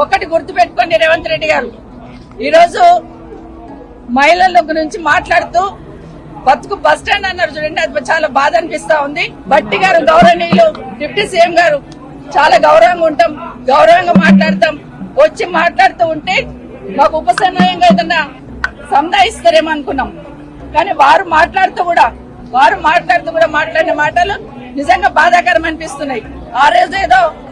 ఒక్కటి గుర్తుపెట్టుకోండి రేవంత్ రెడ్డి గారు. ఈరోజు మహిళల గురించి మాట్లాడుతూ బతుకు బస్ స్టాండ్ అన్నారు చూడండి అది చాలా బాధ అనిపిస్తా ఉంది. బట్టి గారు గౌరవనీయులు డిప్యూటీ సీఎం గారు చాలా గౌరవంగా ఉంటాం గౌరవంగా మాట్లాడతాం. వచ్చి మాట్లాడుతూ ఉంటే మాకు ఉపసమయంగా ఏదన్నా సంధాయిస్తారేమో అనుకున్నాం. కానీ వారు మాట్లాడుతూ కూడా వారు మాట్లాడుతూ కూడా మాట్లాడిన మాటలు నిజంగా బాధాకరం అనిపిస్తున్నాయి. ఆ రోజు ఏదో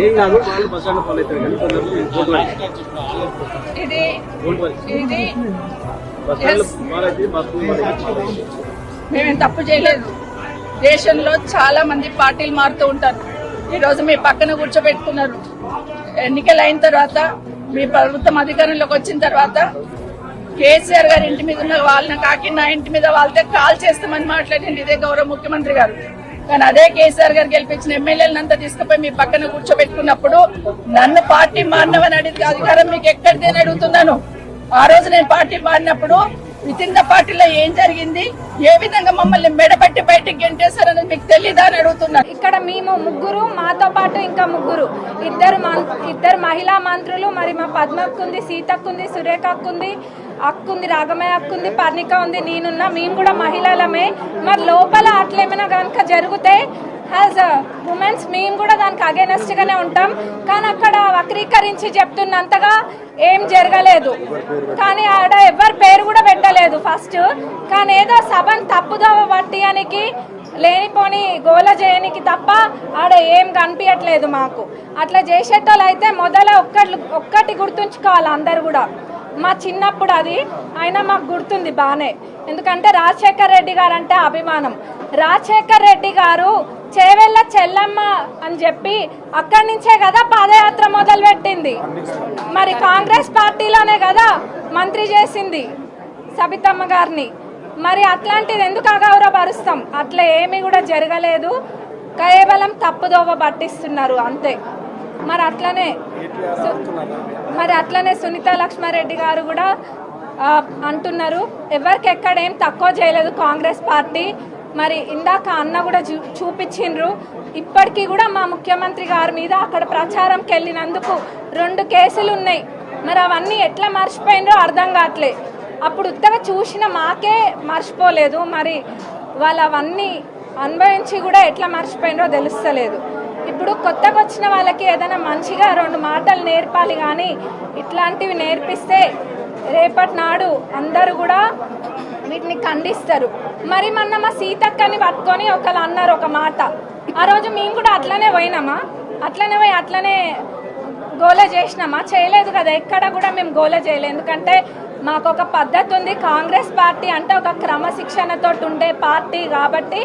ఏం కాదు వాళ్ళు బస్ స్టాండ్ ఫాలో అవుతారు కానీ బస్ స్టాండ్ ఫాలో అయితే మేమేం తప్పు చేయలేదు. దేశంలో చాలా మంది పార్టీలు మారుతూ ఉంటారు. ఈ రోజు మీ పక్కన కూర్చోబెట్టుకున్నారు. ఎన్నికలు అయిన తర్వాత మీ ప్రభుత్వం అధికారంలోకి వచ్చిన తర్వాత కేసీఆర్ గారి ఇంటి మీద ఉన్న వాళ్ళని కాకి నా ఇంటి మీద వాళ్ళతో కాల్ చేస్తామని మాట్లాడింది ఇదే గౌరవ ముఖ్యమంత్రి గారు. కానీ అదే కేసీఆర్ గారు గెలిపించిన ఎమ్మెల్యేలను అంతా తీసుకుపోయి మీ పక్కన కూర్చోబెట్టుకున్నప్పుడు నన్ను పార్టీ మారినవని అడిగితే అధికారం మీకు ఎక్కడిది అని అడుగుతున్నాను. ఆ రోజు నేను పార్టీ మారినప్పుడు విత్ ద పార్టీలో ఏం జరిగింది? ఏ విధంగా మమ్మల్ని మెడపట్టి బయటికి గెంటేశారని మీకు తెలీదా అని అడుగుతున్నాను. ఇక్కడ మేము ముగ్గురు మాతో పాటు ఇంకా ముగ్గురు. ఇద్దరు ఇద్దరు మహిళా మంత్రులు మరి మా పద్మక్కుంది సీతక్కుంది సురేఖక్కుంది అక్కుంది రాగమయ్య అక్కుంది పర్ణిక ఉంది నేనున్నా మేము కూడా మహిళలమే. మరి లోపల అట్లేమైనా జరిగితే యాజ్ ఉమెన్స్ మేము కూడా దానికి అగేనెస్ట్ గానే ఉంటాం. కానీ అక్కడ వక్రీకరించి చెప్తున్నంతగా ఏం జరగలేదు. కానీ ఆడ ఎవరి పేరు కూడా పెట్టలేదు ఫస్ట్ కానీ ఏదో సభను తప్పుదోవ పట్టియానికి లేనిపోని గోల చేయనికి తప్ప ఆడ ఏం కనిపించట్లేదు మాకు. అట్లా చేసేటోళ్ళు అయితే మొదల ఒక్కటి ఒక్కటి గుర్తుంచుకోవాలి అందరు కూడా. మా చిన్నప్పుడు అది అయినా మాకు గుర్తుంది బాగానే ఎందుకంటే రాజశేఖర్ రెడ్డి గారు అంటే అభిమానం. రాజశేఖర్ రెడ్డి గారు చేవెళ్ళ చెల్లమ్మ అని చెప్పి అక్కడి నుంచే కదా పాదయాత్ర మొదలుపెట్టింది. మరి కాంగ్రెస్ పార్టీలోనే కదా మంత్రి చేసింది సబితమ్మ గారిని. మరి అట్లాంటిది ఎందుకు అగౌరవపరుస్తాం? అట్లా ఏమీ కూడా జరగలేదు. కేవలం తప్పుదోవ పట్టిస్తున్నారు అంతే. మరి అట్లనే మరి అట్లనే సునీత లక్ష్మారెడ్డి గారు కూడా అంటున్నారు. ఎవరికి ఎక్కడ ఏం తక్కువ చేయలేదు కాంగ్రెస్ పార్టీ. మరి ఇందాక అన్న కూడా చూ చూపించిండ్రు. ఇప్పటికీ కూడా మా ముఖ్యమంత్రి గారి మీద అక్కడ ప్రచారంకి వెళ్ళినందుకు రెండు కేసులు ఉన్నాయి. మరి అవన్నీ ఎట్లా మర్చిపోయినరో అర్థం కావట్లే. అప్పుడు ఉత్తగా చూసిన మాకే మర్చిపోలేదు. మరి వాళ్ళు అవన్నీ అనుభవించి కూడా ఎట్లా మర్చిపోయినరో తెలుస్తలేదు. ఇప్పుడు కొత్తగా వచ్చిన వాళ్ళకి ఏదైనా మంచిగా రెండు మాటలు నేర్పాలి కానీ ఇట్లాంటివి నేర్పిస్తే రేపటి నాడు అందరూ కూడా వీటిని ఖండిస్తారు. మరి మొన్న మా సీతక్కని పట్టుకొని ఒకళ్ళు అన్నారు ఒక మాట. ఆ రోజు మేము కూడా అట్లనే పోయినామా? అట్లనే పోయి అట్లనే గోల చేసినామా? చేయలేదు కదా ఎక్కడ కూడా మేము గోల చేయలేదు. ఎందుకంటే మాకు ఒక పద్ధతి ఉంది. కాంగ్రెస్ పార్టీ అంటే ఒక క్రమశిక్షణతో ఉండే పార్టీ కాబట్టి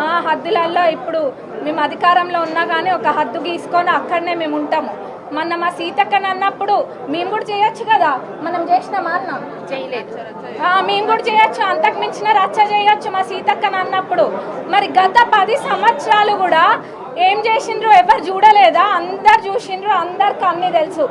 మా హద్దులలో ఇప్పుడు మేము అధికారంలో ఉన్నా కానీ ఒక హద్దు గీసుకొని అక్కడనే మేము ఉంటాము. మొన్న మా సీతక్కని అన్నప్పుడు మేము కూడా చేయొచ్చు కదా? మనం చేసినామా అన్నాం? చేయలేదు. మేము కూడా చేయొచ్చు. అంతకు మించిన రచ్చ చేయొచ్చు మా సీతక్కని అన్నప్పుడు. మరి గత పది సంవత్సరాలు కూడా ఏం చేసిండ్రు ఎవరు చూడలేదా? అందరు చూసిండ్రు అందరికి అన్ని తెలుసు.